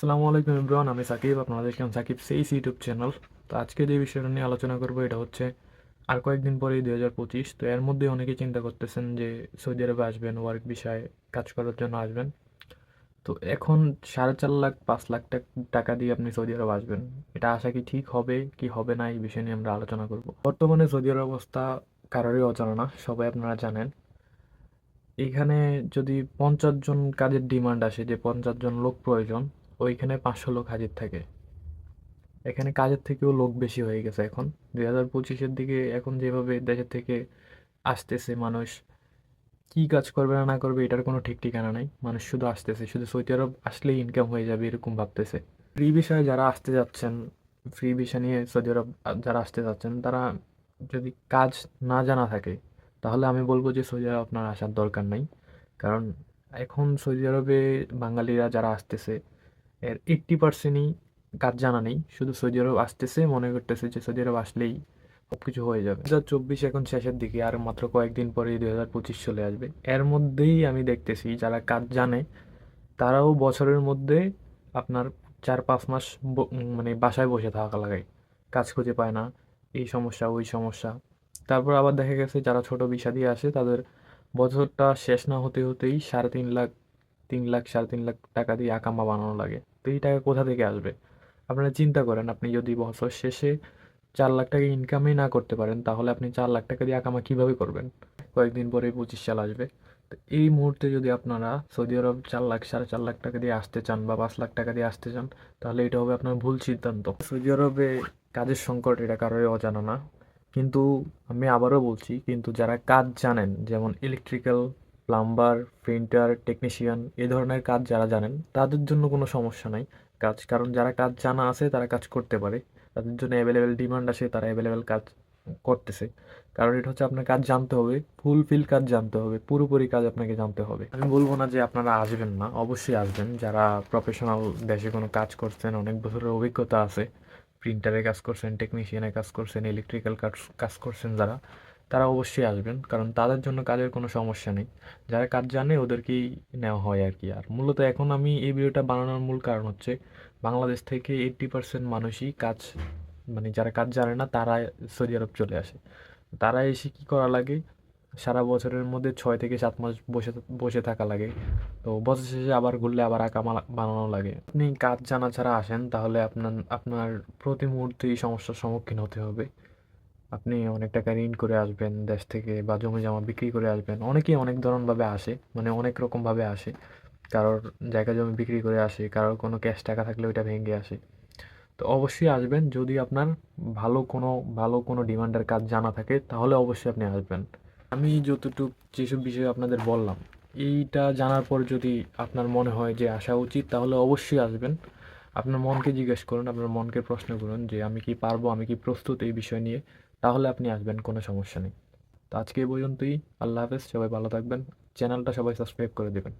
আসসালামু আলাইকুম ইমরান আমি সাকিব, আপনারা দেখলাম সাকিব সেইস ইউটিউব চ্যানেল। তো আজকে যে বিষয়টা নিয়ে আলোচনা করব, এটা হচ্ছে আর কয়েকদিন পরেই দুই হাজার পঁচিশ, তো এর মধ্যে অনেকেই চিন্তা করতেছেন যে সৌদি আরবে আসবেন ওয়ার্ক বিষয়ে কাজ করার জন্য আসবেন। তো এখন সাড়ে চার লাখ, পাঁচ লাখ টাকা দিয়ে আপনি সৌদি আরব আসবেন। এটা আশা কি ঠিক হবে, কি হবে না, এই বিষয় নিয়ে আমরা আলোচনা করব। বর্তমানে সৌদি আরব অবস্থা কারোরই অজানা না, সবাই আপনারা জানেন। এখানে যদি পঞ্চাশ জন কাজের ডিমান্ড আসে, যে পঞ্চাশ জন লোক প্রয়োজন ওইখানে পাঁচশো লোক হাজির থাকে। এখানে কাজের থেকেও লোক বেশি হয়ে গেছে এখন। দুই হাজার পঁচিশের দিকে এখন যেভাবে দেশের থেকে আসতেছে মানুষ, কি কাজ করবে না না করবে এটার কোনো ঠিক ঠিকানা নাই। মানুষ শুধু আসতেছে, শুধু সৌদি আরব আসলেই ইনকাম হয়ে যাবে এরকম ভাবতেছে। ফ্রি বিষয়ে যারা আসতে যাচ্ছেন ফ্রি ভিসা নিয়ে সৌদি আরব যারা আসতে যাচ্ছেন, তারা যদি কাজ না জানা থাকে, তাহলে আমি বলব যে সৌদি আরব আপনার আসার দরকার নাই। কারণ এখন সৌদি আরবে বাঙালিরা যারা আসতেছে এর এইট্টি পার্সেন্টই কাজ জানা নেই। শুধু সৌদি আরব আসতেছে, মনে করতেছে যে সৌদি আরব আসলেই সব কিছু হয়ে যাবে। দু চব্বিশ এখন শেষের দিকে, আর মাত্র কয়েকদিন পরেই দুই হাজার পঁচিশ চলে আসবে। এর মধ্যেই আমি দেখতেছি, যারা কাজ জানে, তারাও বছরের মধ্যে আপনার চার পাঁচ মাস মানে বাসায় বসে থাকা লাগে। কাজ খুঁজে পায় না, এই সমস্যা, ওই সমস্যা। তারপর আবার দেখা গেছে, যারা ছোট বিষা দিয়ে আসে, তাদের বছরটা শেষ না হতে হতেই সাড়ে তিন লাখ তিন লাখ, সাড়ে তিন লাখ টাকা দিয়ে আকামা বানানো লাগে। তো এই টাকা কোথা থেকে আসবে? আপনারা চিন্তা করেন, আপনি যদি বছর শেষে চার লাখ টাকা ইনকামই না করতে পারেন, তাহলে আপনি চার লাখ টাকা দিয়ে আকামা কীভাবে করবেন? কয়েকদিন পরে পঁচিশ সাল আসবে। তো এই মুহূর্তে যদি আপনারা সৌদি আরব চার লাখ, সাড়ে চার লাখ টাকা দিয়ে আসতে চান বা পাঁচ লাখ টাকা দিয়ে আসতে চান, তাহলে এটা হবে আপনার ভুল সিদ্ধান্ত। সৌদি আরবে কাজের সংকট এটা কারোরই অজানা না। কিন্তু আমি আবারও বলছি, কিন্তু যারা কাজ জানেন, যেমন ইলেকট্রিক্যাল প্লাম্বার, প্রিন্টার, টেকনিশিয়ান এই ধরনের কাজ যারা জানেন, তাদের জন্য কোনো সমস্যা নাই কাজ। কারণ যারা কাজ জানা আছে তারা কাজ করতে পারে। তাদের জন্য অ্যাভেলেবেল ডিমান্ড আসে, তারা অ্যাভেলেবেল কাজ করতেছে। কারণ এটা হচ্ছে আপনার কাজ জানতে হবে ফুলফিল কাজ জানতে হবে, পুরোপুরি কাজ আপনাকে জানতে হবে। আমি বলব না যে আপনারা আসবেন না, অবশ্যই আসবেন। যারা প্রফেশনাল দেশে কোনো কাজ করছেন, অনেক বছরের অভিজ্ঞতা আছে প্রিন্টারে কাজ করছেন টেকনিশিয়ানে কাজ করছেন ইলেকট্রিক্যাল কাজ কাজ করছেন যারা তারা অবশ্যই আসবেন, কারণ তাদের জন্য কাজের কোনো সমস্যা নেই। যারা কাজ জানে ওদেরকেই নেওয়া হয় আর কি। আর মূলত এখন আমি এই ভিডিওটা বানানোর মূল কারণ হচ্ছে বাংলাদেশ থেকে এইট্টি পার্সেন্ট মানুষই কাজ মানে যারা কাজ জানে না তারা সৌদি আরব চলে আসে। তারা এসে কি করা লাগে? সারা বছরের মধ্যে ছয় থেকে সাত মাস বসে বসে থাকা লাগে। তো বছর শেষে আবার ঘুরলে আবার আকামা বানানো লাগে। আপনি কাজ জানা ছাড়া আসেন, তাহলে আপনার আপনার প্রতি মুহূর্তে এই সমস্যার সম্মুখীন হতে হবে। আপনি অনেক টাকা ঋণ করে আসবেন দেশ থেকে বা জমি জমা বিক্রি করে আসবেন। অনেকেই অনেক ধরনভাবে আসে মানে অনেক রকমভাবে আসে। কারোর জায়গা জমি বিক্রি করে আসে, কারোর কোনো ক্যাশ টাকা থাকলে ওইটা ভেঙে আসে। তো অবশ্যই আসবেন, যদি আপনার ভালো কোনো ভালো কোনো ডিমান্ডের কাজ জানা থাকে, তাহলে অবশ্যই আপনি আসবেন। আমি যতটুকু যেসব বিষয়ে আপনাদের বললাম, এইটা জানার পর যদি আপনার মনে হয় যে আসা উচিত, তাহলে অবশ্যই আসবেন। আপনার মনকে জিজ্ঞেস করুন, আপনার মনকে প্রশ্ন করুন যে আমি কি পারব, আমি কি প্রস্তুত এই বিষয় নিয়ে। তাহলে আপনি আসবেন, কোনো সমস্যা নেই। তো আজকে এই পর্যন্তই। আল্লাহ হাফেজ, সবাই ভালো থাকবেন। চ্যানেলটা সবাই সাবস্ক্রাইব করে দেবেন।